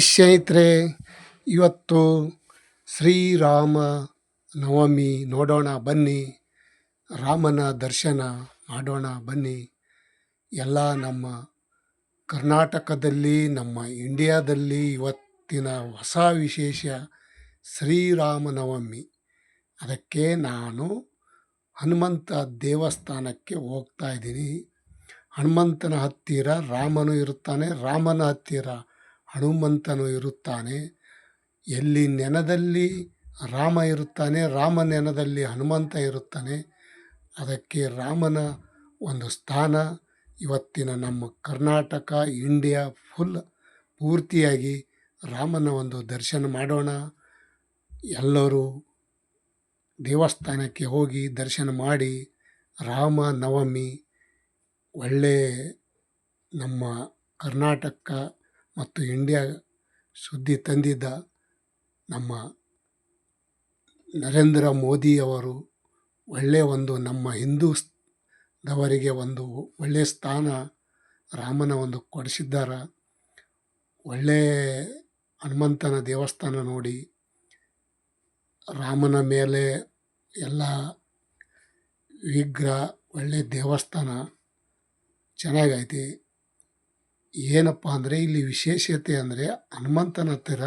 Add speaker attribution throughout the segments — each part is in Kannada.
Speaker 1: ಸ್ನೇಹಿತರೆ, ಇವತ್ತು ಶ್ರೀರಾಮ ನವಮಿ ನೋಡೋಣ ಬನ್ನಿ, ರಾಮನ ದರ್ಶನ ಮಾಡೋಣ ಬನ್ನಿ. ಎಲ್ಲ ನಮ್ಮ ಕರ್ನಾಟಕದಲ್ಲಿ, ನಮ್ಮ ಇಂಡಿಯಾದಲ್ಲಿ ಇವತ್ತಿನ ಹೊಸ ವಿಶೇಷ ಶ್ರೀರಾಮನವಮಿ ಅದಕ್ಕೆ ನಾನು ಹನುಮಂತ ದೇವಸ್ಥಾನಕ್ಕೆ ಹೋಗ್ತಾ ಇದ್ದೀನಿ. ಹನುಮಂತನ ಹತ್ತಿರ ರಾಮನು ಇರುತ್ತಾನೆ. ರಾಮನ ಹತ್ತಿರ ಹನುಮಂತನು ಇರುತ್ತಾನೆ. ಎಲ್ಲಿ ನೆನದಲ್ಲಿ ರಾಮ ಇರುತ್ತಾನೆ, ರಾಮ ನೆನದಲ್ಲಿ ಹನುಮಂತ ಇರುತ್ತಾನೆ. ಅದಕ್ಕೆ ರಾಮನ ಒಂದು ಸ್ಥಾನ. ಇವತ್ತಿನ ನಮ್ಮ ಕರ್ನಾಟಕ, ಇಂಡಿಯಾ ಫುಲ್ ಪೂರ್ತಿಯಾಗಿ ರಾಮನ ಒಂದು ದರ್ಶನ ಮಾಡೋಣ. ಎಲ್ಲರೂ ದೇವಸ್ಥಾನಕ್ಕೆ ಹೋಗಿ ದರ್ಶನ ಮಾಡಿ. ರಾಮ ನವಮಿ ಒಳ್ಳೆ ನಮ್ಮ ಕರ್ನಾಟಕ ಮತ್ತು ಇಂಡಿಯಾ ಸುದ್ದಿ ತಂದಿದ್ದ ನಮ್ಮ ನರೇಂದ್ರ ಮೋದಿಯವರು ಒಳ್ಳೆಯ ಒಂದು ನಮ್ಮ ಹಿಂದೂದವರಿಗೆ ಒಂದು ಒಳ್ಳೆಯ ಸ್ಥಾನ ರಾಮನ ಒಂದು ಕೊಡಿಸಿದ್ದಾರೆ. ಒಳ್ಳೆಯ ಹನುಮಂತನ ದೇವಸ್ಥಾನ ನೋಡಿ ರಾಮನ ಮೇಲೆ ಎಲ್ಲ ವಿಗ್ರಹ ಒಳ್ಳೆಯ ದೇವಸ್ಥಾನ ಚೆನ್ನಾಗೈತಿ. ಏನಪ್ಪ ಅಂದರೆ ಇಲ್ಲಿ ವಿಶೇಷತೆ ಅಂದರೆ ಹನುಮಂತನ ಹತ್ತಿರ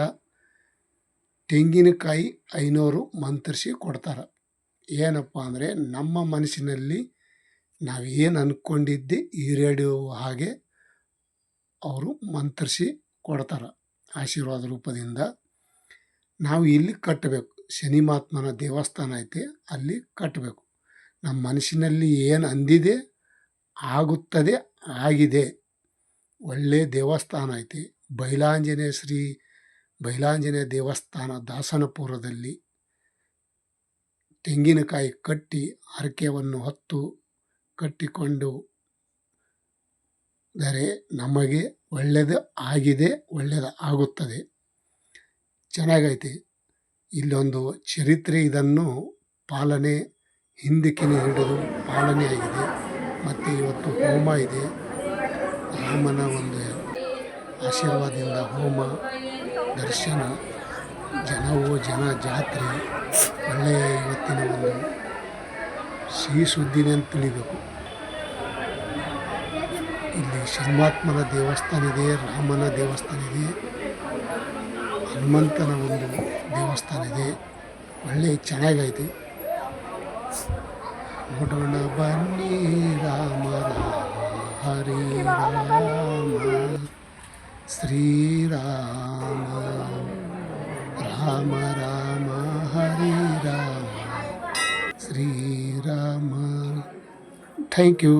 Speaker 1: ತೆಂಗಿನಕಾಯಿ ಐನೂರು ಮಂತ್ರಿಸಿ ಕೊಡ್ತಾರೆ. ಏನಪ್ಪ ಅಂದರೆ ನಮ್ಮ ಮನಸ್ಸಿನಲ್ಲಿ ನಾವು ಏನು ಅಂದ್ಕೊಂಡಿದ್ದೆ ಈಡೇಳುವ ಹಾಗೆ ಅವರು ಮಂತ್ರಿಸಿ ಕೊಡ್ತಾರೆ ಆಶೀರ್ವಾದ ರೂಪದಿಂದ. ನಾವು ಇಲ್ಲಿ ಕಟ್ಟಬೇಕು ಶನಿ ಮಹಾತ್ಮನ ದೇವಸ್ಥಾನ ಐತೆ, ಅಲ್ಲಿ ಕಟ್ಟಬೇಕು ನಮ್ಮ ಮನಸ್ಸಿನಲ್ಲಿ ಏನು ಅಂದಿದೆ, ಆಗುತ್ತದೆ, ಆಗಿದೆ. ಒಳ್ಳೆಯ ದೇವಸ್ಥಾನ ಐತಿ. ಬೈಲಾಂಜನೇಯ ಶ್ರೀ ಬೈಲಾಂಜನೇಯ ದೇವಸ್ಥಾನ ದಾಸನಪುರದಲ್ಲಿ ತೆಂಗಿನಕಾಯಿ ಕಟ್ಟಿ ಹರಕೆಯನ್ನು ಹೊತ್ತು ಕಟ್ಟಿಕೊಂಡು ದರೆ ನಮಗೆ ಒಳ್ಳೆಯದು ಆಗಿದೆ ಒಳ್ಳೆಯದು ಆಗುತ್ತದೆ. ಚೆನ್ನಾಗೈತೆ. ಇಲ್ಲೊಂದು ಚರಿತ್ರೆ ಇದನ್ನು ಪಾಲನೆ ಹಿಂದಕ್ಕೆ ಹಿಡಿದು ಪಾಲನೆ ಆಗಿದೆ ಮತ್ತು ಇವತ್ತು ಹೋಮ ಇದೆ. ರಾಮನ ಒಂದು ಆಶೀರ್ವಾದದಿಂದ ಹೋಮ, ದರ್ಶನ, ಜನವು ಜನ ಜಾತ್ರೆ, ಒಳ್ಳೆಯ ಇವತ್ತಿನ ಒಂದು ಸಿಹಿ ಸುದ್ದಿನೇ ಅಂತ ತಿಳಿಬೇಕು. ಇಲ್ಲಿ ಶರ್ಮಾತ್ಮನ ದೇವಸ್ಥಾನ ಇದೆ ರಾಮನ ದೇವಸ್ಥಾನ ಇದೆ ಹನುಮಂತನ ಒಂದು ದೇವಸ್ಥಾನ ಇದೆ ಒಳ್ಳೆ ಚೆನ್ನಾಗೈತೆ. ನೋಡೋಣ ಬನ್ನಿ ರಾಮ ಹರಿ ರಾಮ ಶ್ರೀರಾಮ ರಾಮ ರಾಮ ಹರಿ ರಾಮ ಶ್ರೀರಾಮ ಥ್ಯಾಂಕ್ ಯು